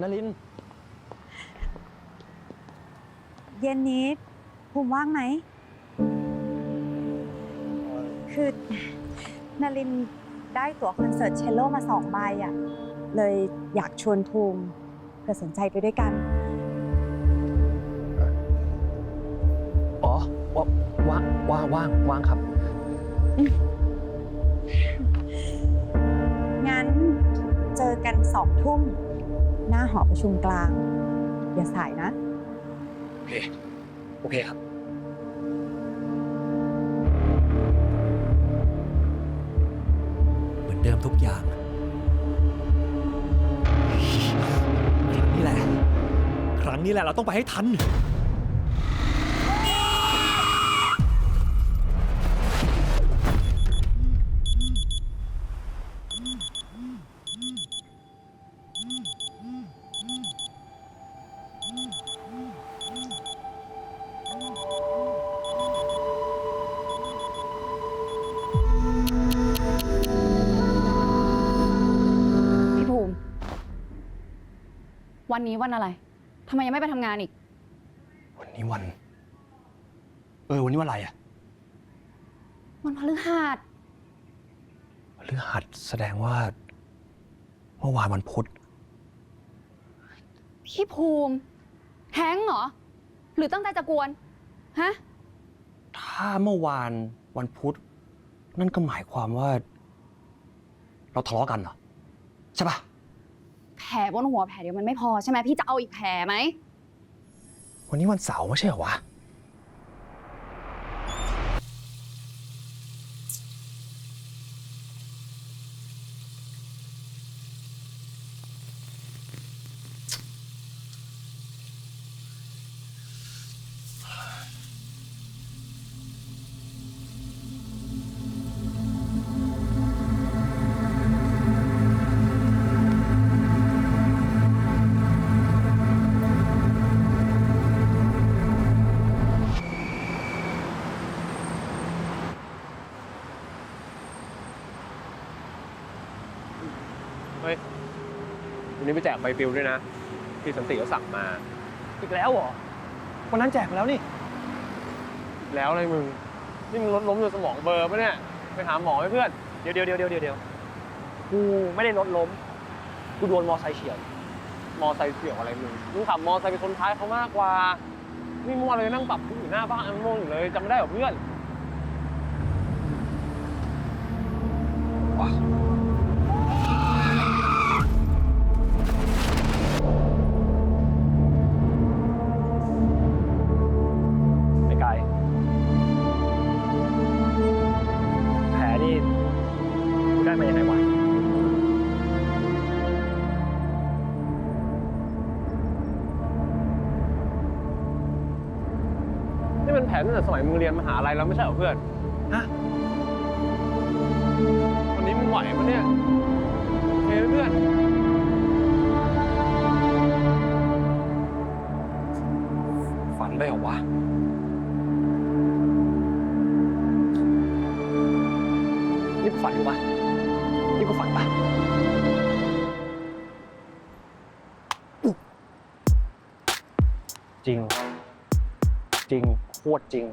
นลิน เย็นนี้ภูมิว่างไหม คือนารินได้ตั๋วคอนเสิร์ตเชลโลมาสองใบอะเลยอยากชวนภูมิเพื่อสนใจไปด้วยกัน อ๋อว่างว่างว่างว่างว่างครับ งั้นเจอกันสองทุ่ม หน้าหอประชุมกลาง อย่าสายนะ โอเค โอเคครับ เหมือนเดิมทุกอย่างครั้งนี้แหละ ครั้งนี้แหละเราต้องไปให้ทัน วันนี้วันอะไรทำไมยังไม่ไปทำงานอีก วันนี้วัน เออ วันนี้วันอะไรอะวันพฤหัสพฤหัสแสดงว่า เมื่อวานวันพุธ พี่ภูมิแท้งเหรอ หรือตั้งใจจะกวน ฮะ ถ้าเมื่อวานวันพุธ นั่นก็หมายความว่า เราทะเลาะกันเหรอ ใช่ปะ แผลบนหัวแผลเดียวมันไม่พอใช่ไหมพี่จะเอาอีกแผลไหมวันนี้วันเสาร์ไม่ใช่เหรอวะ เฮ้ยวันนี้ไปแจกใบปลิวด้วยนะ ที่สันติเขาสั่งมา อีกแล้วเหรอ วันนั้นแจกไปแล้วนี่ แล้วอะไรมึง นี่มึงรถล้มจนสมองเบลอร์ปะเนี่ย ไปหาหมอไหมเพื่อน เดี๋ยวเดี๋ยวเดี๋ยวเดี๋ยวเดี๋ยวกูไม่ได้รถล้ม กูโดนมอไซค์เฉียว มอไซค์เสี่ยวอะไรมึง มึงขับมอไซค์ไปชนท้ายเขามากกว่า นี่เมื่อวานเรายังนั่งปรับทุกข์อยู่หน้าบ้านอันโมงอยู่เลยจำไม่ได้เหรอเพื่อนไม่ แผนตั้งแต่สมัยมึงเรียนมหาลัยแล้วไม่ใช่เหรอเพื่อน ฮะ วันนี้มึงไหวปะเนี่ยโอเคไหมเพื่อน ฝันไปเหรอวะ นี่กูฝันอยู่ปะนี่กูฝันปะจริง จริงโคตรจริง